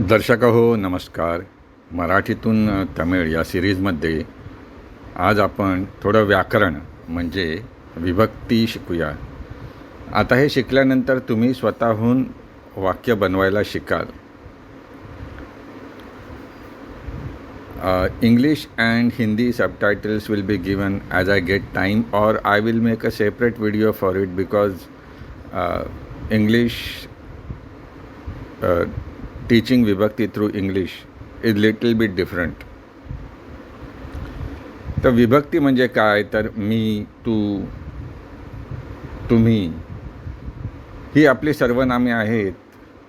दर्शक हो नमस्कार. मराठीतून तमिळ या सिरीजमध्ये आज आपण थोडं व्याकरण म्हणजे विभक्ती शिकूया. आता हे शिकल्यानंतर तुम्ही स्वतःहून वाक्य बनवायला शिकाल. English and Hindi subtitles will be given as I get time or I will make a separate video for it because English teaching vibhakti through English is little bit different. तर विभक्ती म्हणजे काय तर मी तू तुम्ही ही आपली सर्वनामे आहेत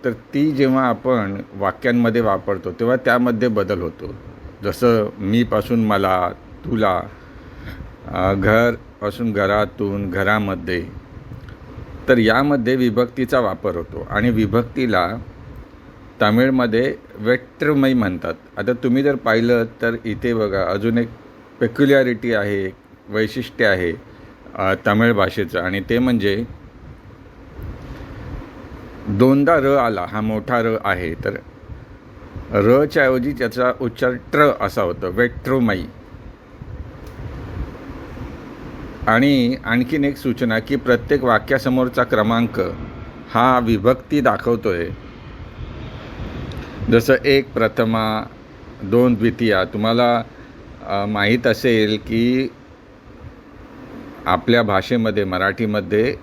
तर ती जेव्हा आपण वाक्यांमध्ये वापरतो तेव्हा त्यामध्ये बदल होतो जसं मीपासून मला तुला घरपासून घरातून घरामध्ये तर यामध्ये विभक्तीचा वापर होतो आणि विभक्तीला तामिळमध्ये वेट्रमय म्हणतात. आता तुम्ही जर पाहिलं तर इथे बघा अजून एक पेक्युलॅरिटी आहे एक वैशिष्ट्य आहे तमिळ भाषेचं. आणि ते म्हणजे दोनदा र आला हा मोठा र आहे तर रच्या ऐवजी त्याचा उच्चार ट्र असा होतो वेट्रोमयी. आणि आणखीन एक सूचना की प्रत्येक वाक्यासमोरचा क्रमांक हा विभक्ती दाखवतोय. जसं एक प्रथमा दोन द्वितीया तुम्हाला माहीत असेल की आपल्या भाषेमध्ये मराठीमध्ये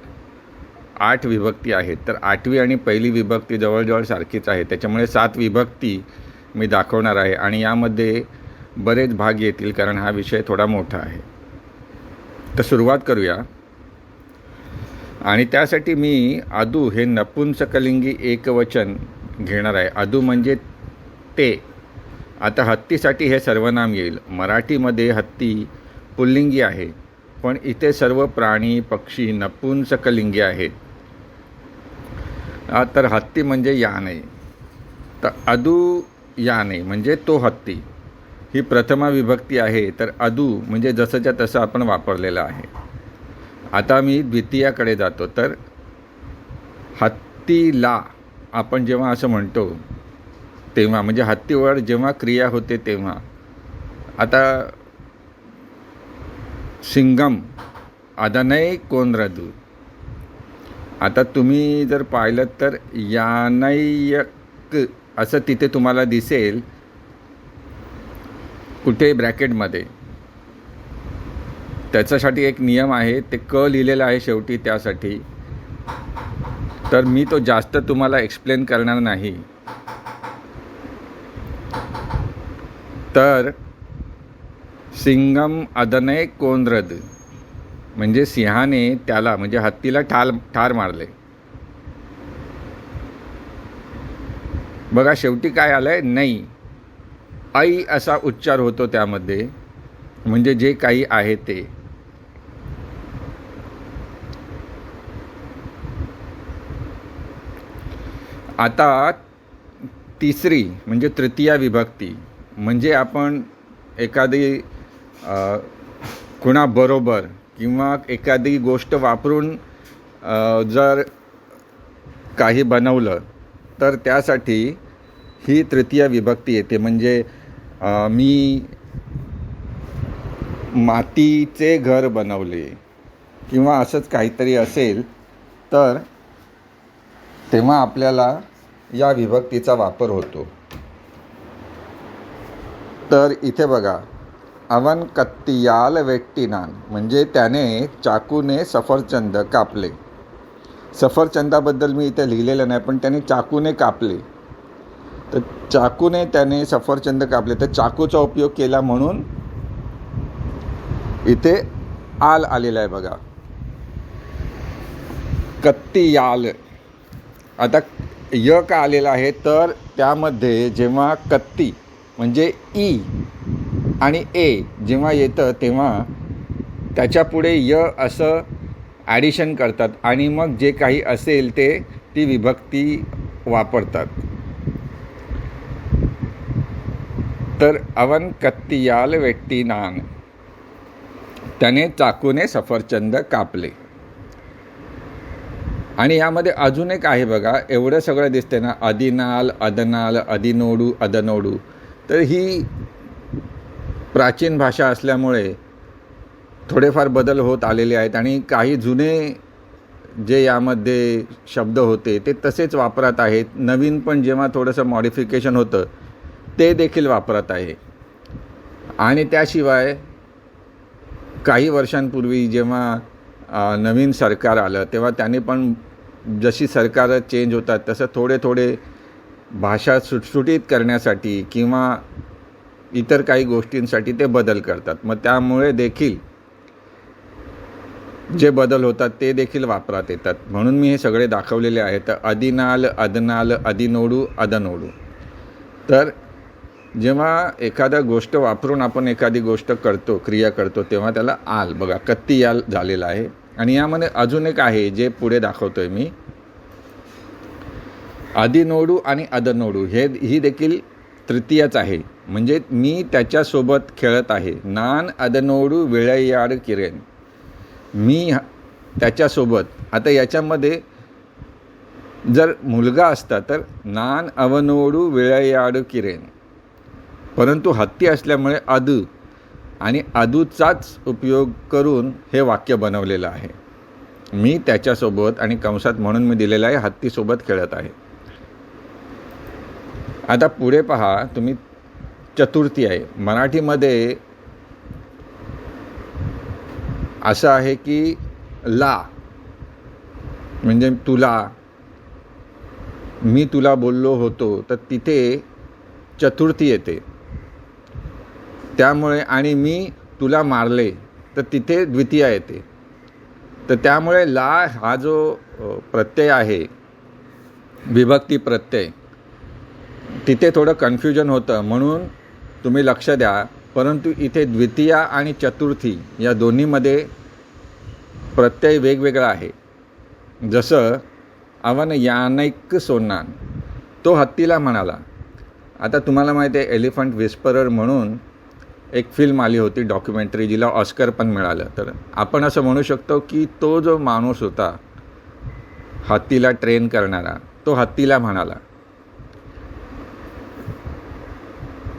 आठ विभक्ती आहेत. तर आठवी आणि पहिली विभक्ती जवळजवळ सारखीच आहे. त्याच्यामुळे सात विभक्ती मी दाखवणार आहे आणि यामध्ये बरेच भाग येतील कारण हा विषय थोडा मोठा आहे. तर सुरुवात करूया. आणि त्यासाठी मी आदू हे नपुंसकलिंगी एकवचन घेणार आहे. अदू म्हणजे ते. आता हत्तीसाठी हे सर्वनाम येईल. मराठीमध्ये हत्ती पुल्लिंगी आहे. पण इथे सर्व प्राणी पक्षी नपुंसकलिंगी आहेत. तर हत्ती म्हणजे याने. तर अदू याने म्हणजे तो हत्ती. ही प्रथमा विभक्ती आहे. तर अदू म्हणजे जसंच्या तसं आपण वापरलेलं आहे. आता मी द्वितीयाकडे जातो. तर हत्तीला आपण जेव्हा असं म्हणतो तेव्हा म्हणजे हत्तीवर जेव्हा क्रिया होते तेव्हा. आता सिंगम अदनय कोनरदू आता तुम्ही जर पाहिलं तर यानयक असं तिथे तुम्हाला दिसेल कुठे ब्रॅकेटमध्ये. त्याच्यासाठी एक नियम आहे ते क लिहिलेलं आहे शेवटी त्यासाठी. तर मी तो जास्त तुम्हाला एक्सप्लेन करणार नाही. तर सिंगम अदनय कोंद्रद. म्हणजे सिंहाने त्याला म्हणजे हत्तीला ठार ठार मारले. बघा शेवटी काय आलंय? नाही. आई असा उच्चार होतो त्यामध्ये. म्हणजे जे काही आहे ते. आता तिसरी म्हणजे तृतीया विभक्ती म्हणजे आपण एखादी कुणाबरोबर किंवा एखादी गोष्ट वापरून जर काही बनवलं तर त्यासाठी ही तृतीय विभक्ती येते. म्हणजे मी मातीचे घर बनवले किंवा असंच काहीतरी असेल तर तेव्हा आपल्याला या विभक्तीचा वापर होतो. तर इथे बघा अवन कत्तियाल वेट्टिनान म्हणजे त्याने चाकूने सफरचंद कापले. सफरचंदाबद्दल मी इथे लिहिलेलं नाही पण त्याने चाकूने कापले. तर चाकूने त्याने सफरचंद कापले. तर चाकूचा उपयोग केला म्हणून इथे आल आलेला आहे बघा. कत्तियाल आता य का आलेलं आहे तर त्यामध्ये जेव्हा कत्ती म्हणजे ई आणि ए जेव्हा येतं तेव्हा त्याच्यापुढे य असं ॲडिशन करतात आणि मग जे काही असेल ते ती विभक्ती वापरतात. तर अवन कत्तियाल वेट्टी नान त्याने चाकूने सफरचंद कापले. आणि यामध्ये अजून एक आहे बघा एवढं सगळं दिसते ना अदिनाल अदनाल अदिनोडू अदनोडू. तर ही प्राचीन भाषा असल्यामुळे थोडेफार बदल होत आलेले आहेत आणि काही जुने जे यामध्ये शब्द होते ते तसेच वापरात आहेत. नवीन पण जेव्हा थोडंसं मॉडिफिकेशन होतं ते देखील वापरात आहे. आणि त्याशिवाय काही वर्षांपूर्वी जेव्हा नवीन सरकार आलं तेव्हा त्यांनी पण जशी सरकारं चेंज होतात तसं थोडे थोडे भाषा सुटसुटीत करण्यासाठी किंवा इतर काही गोष्टींसाठी ते बदल करतात. मग त्यामुळे देखील जे बदल होतात ते देखील वापरात येतात. म्हणून मी हे सगळे दाखवलेले आहेत. अदिनाल अदनाल अदिनोडू अदनोडू. तर जेव्हा एखादा गोष्ट वापरून आपण एखादी गोष्ट करतो क्रिया करतो तेव्हा त्याला आल. बघा कत्ती याल झालेला आहे. आणि यामध्ये अजून एक आहे जे पुढे दाखवतोय मी. आदिनोडू आणि अदनोडू हे ही देखील तृतीयच आहे. म्हणजे मी त्याच्यासोबत खेळत आहे. नान अदनोडू वेळयाड किरेन. मी ह- त्याच्यासोबत. आता याच्यामध्ये जर मुलगा असता तर नान अवनोडू वेळयाड किरेन. परंतु हत्ती असल्यामुळे आदू आणि आदूचाच उपयोग करून हे वाक्य बनवलेलं आहे. मी त्याच्यासोबत आणि कंसात म्हणून मी दिलेलं आहे हत्तीसोबत खेळत आहे. आता पुढे पहा तुम्ही चतुर्थी आहे. मराठीमध्ये असं आहे की ला म्हणजे तुला. मी तुला बोललो होतो तर तिथे चतुर्थी येते. त्यामुळे आणि मी तुला मारले तर तिथे द्वितीय येते. तर त्यामुळे ला हा जो प्रत्यय आहे विभक्ती प्रत्यय तिथे थोडं कन्फ्युजन होतं. म्हणून तुम्ही लक्ष द्या. परंतु इथे द्वितीया आणि चतुर्थी या दोन्हीमध्ये प्रत्यय वेगवेगळा आहे. जसं अवन यानैक सोनान तो हत्तीला म्हणाला. आता तुम्हाला माहिती आहे एलिफंट विस्परर म्हणून एक फिल्म आली होती डॉक्युमेंटरी जिला ऑस्कर पण मिळालं. तर आपण असं म्हणू शकतो की तो जो माणूस होता हत्तीला ट्रेन करणारा तो हत्तीला म्हणाला.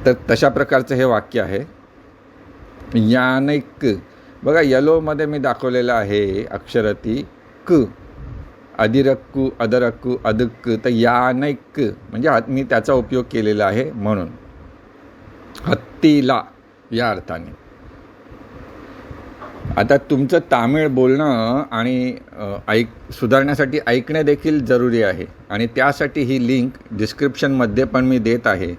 तर तशा प्रकारचं हे वाक्य आहे. यानैक बघा यलोमध्ये मी दाखवलेलं आहे अक्षरती क अधिरक्कू अदरक्कू अदक्क तर यानैक म्हणजे मी त्याचा उपयोग केलेला आहे म्हणून. हत्तीला. या अर्थाने. आता तुमचं तामिळ बोलणं आणि ऐक सुधारण्यासाठी ऐकणे देखील जरुरी आहे. आणि त्यासाठी ही लिंक डिस्क्रिप्शनमध्ये पण मी देत आहे.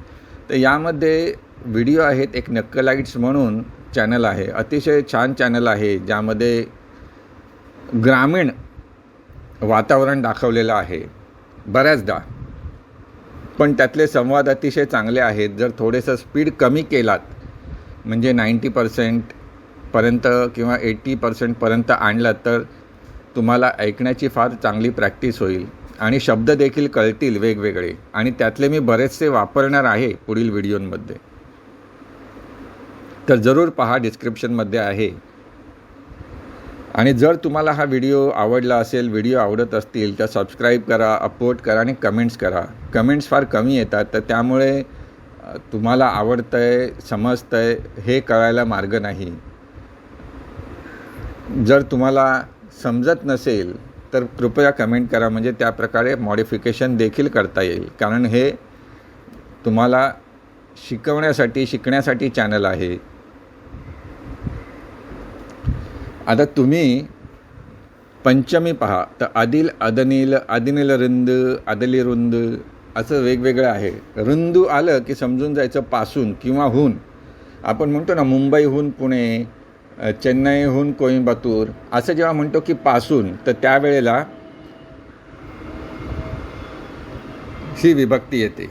तर यामध्ये व्हिडिओ आहेत एक नक्कलाइट्स म्हणून चॅनल आहे. अतिशय छान चॅनल आहे ज्यामध्ये ग्रामीण वातावरण दाखवलेलं आहे. बऱ्याचदा. पण त्यातले संवाद अतिशय चांगले आहेत. जर थोडेसं स्पीड कमी केलात म्हणजे नाईंटी पर्सेंटपर्यंत किंवा एट्टी पर्सेंटपर्यंत आणलात तर तुम्हाला ऐकण्याची फार चांगली प्रॅक्टिस होईल. आणि शब्द देखील कळतील वेगवेगळे. आणि त्यातले मी बरेचसे वापरणार आहे पुढील व्हिडिओमध्ये. तर जरूर पहा डिस्क्रिप्शनमध्ये आहे. आणि जर तुम्हाला हा व्हिडिओ आवडला असेल व्हिडिओ आवडत असतील तर सबस्क्राईब करा अपलोड करा आणि कमेंट्स करा. कमेंट्स फार कमी येतात तर त्यामुळे तुम्हाला आवडतं आहे समजतं आहे हे कळायला मार्ग नाही. जर तुम्हाला समजत नसेल तर कृपया कमेंट करा. म्हणजे त्या प्रकारे मॉडिफिकेशन देखील करता येईल. कारण हे तुम्हाला शिकवण्यासाठी शिकण्यासाठी चॅनल आहे. आता तुम्ही पंचमी पहा. तर आदिल अदनिल अदिनिल रुंद अदली रुंद असं वेगवेगळं आहे. रुंदू आलं की समजून जायचं पासून किंवा हून. आपण म्हणतो ना मुंबईहून पुणे चेन्नईहून कोइंबतूर असं जेव्हा म्हणतो की पासून तर त्यावेळेला ही विभक्ती येते.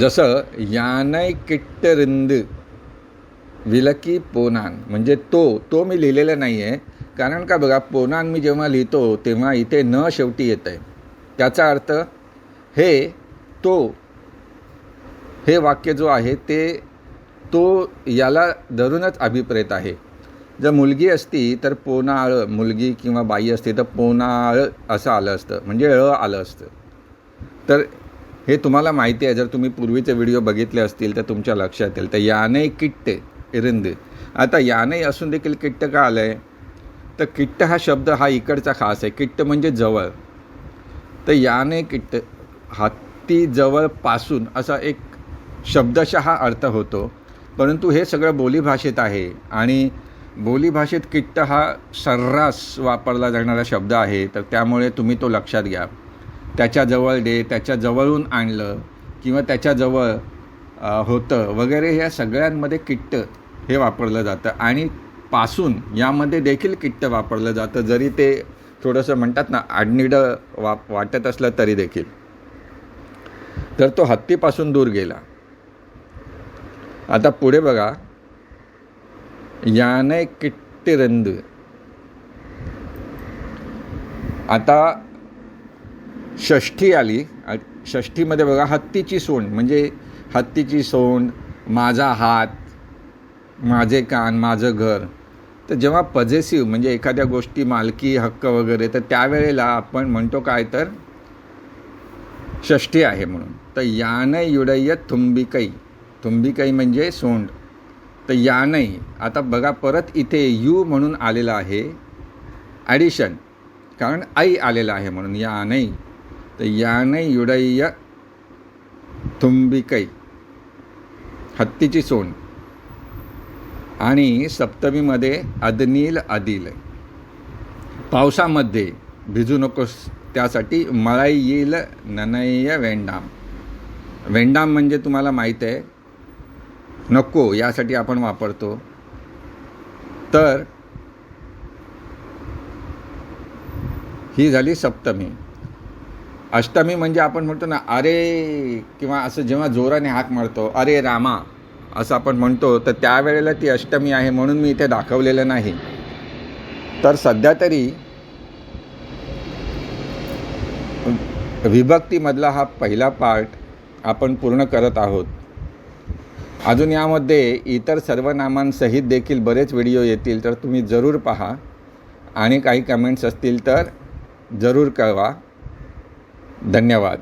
जसं यानय किट्ट रिंद विलकी पोनान म्हणजे तो तो मी लिहिलेलं नाही आहे कारण का बघा पोनान मी जेव्हा लिहितो तेव्हा इथे न शेवटी येतं आहे त्याचा अर्थ हे तो हे वाक्य जो आहे ते तो याला धरूनच अभिप्रेत आहे. जर मुलगी असती तर पोनाळ मुलगी किंवा बाई असती तर पोनाळ असं आलं असतं म्हणजे ळ आलं असतं. तर हे तुम्हाला माहिती आहे जर तुम्ही पूर्वीचे व्हिडिओ बघितले असतील तर तुमच्या लक्षात येईल. तर याने किट्ट इरिंद आता याने असून देखील किट्ट का आलं आहे तर किट्ट हा शब्द हा इकडचा खास आहे. किट्ट म्हणजे जवळ. तर याने किट्ट हत्तीजवळपासून असा एक शब्दशः अर्थ होतो. परंतु हे सगळं बोलीभाषेत आहे आणि बोलीभाषेत किट्ट हा सर्रास वापरला जाणारा शब्द आहे तर त्यामुळे तुम्ही तो लक्षात घ्या. त्याच्याजवळ दे त्याच्याजवळून आणलं किंवा त्याच्याजवळ होतं वगैरे ह्या सगळ्यांमध्ये किट्ट हे वापरलं जातं. आणि पासून यामध्ये देखील किट्ट वापरलं जातं जरी ते थोडंसं म्हणतात ना आडनिडं वा वाटत असलं तरी देखील. तर तो हत्तीपासून दूर गेला. आता पुढे बघा. याने किट्टिरंद आता षष्ठी आली. षष्ठीमध्ये बघा हत्तीची सोंड. म्हणजे हत्तीची सोंड माझा हात माझे कान माझं घर. तर जेव्हा पजेसिव्ह म्हणजे एखाद्या गोष्टी मालकी हक्क वगैरे तर त्यावेळेला आपण म्हणतो काय तर षष्ठी आहे म्हणून. तर यान युडय तुंबिकई तुंबिकई म्हणजे सोंड. तर यानई आता बघा परत इथे यू म्हणून आलेलं आहे. ॲडिशन कारण आई आलेलं आहे म्हणून यानई तर यानय युडय तुंबिकई हत्तीची सोंड. आणि सप्तमीमध्ये अदनील अदिल पावसामध्ये भिजू नकोस त्यासाठी मळाई येईल ननय वेंडाम. वेंडाम म्हणजे तुम्हाला माहीत आहे. नको यासाठी आपण वापरतो. तर ही झाली सप्तमी. अष्टमी म्हणजे आपण म्हणतो ना अरे किंवा असं जेव्हा जोराने हाक मारतो अरे रामा असं आपण म्हणतो तर त्यावेळेला ती अष्टमी आहे म्हणून मी इथे दाखवलेलं नाही. तर सध्या तरी विभक्तीमधला हा पहिला पार्ट आपण पूर्ण करत आहोत. अजून यामध्ये इतर सर्वनामांसहित देखील बरेच व्हिडिओ येतील तर तुम्ही जरूर पहा. आणि काही कमेंट्स असतील तर जरूर कळवा. धन्यवाद.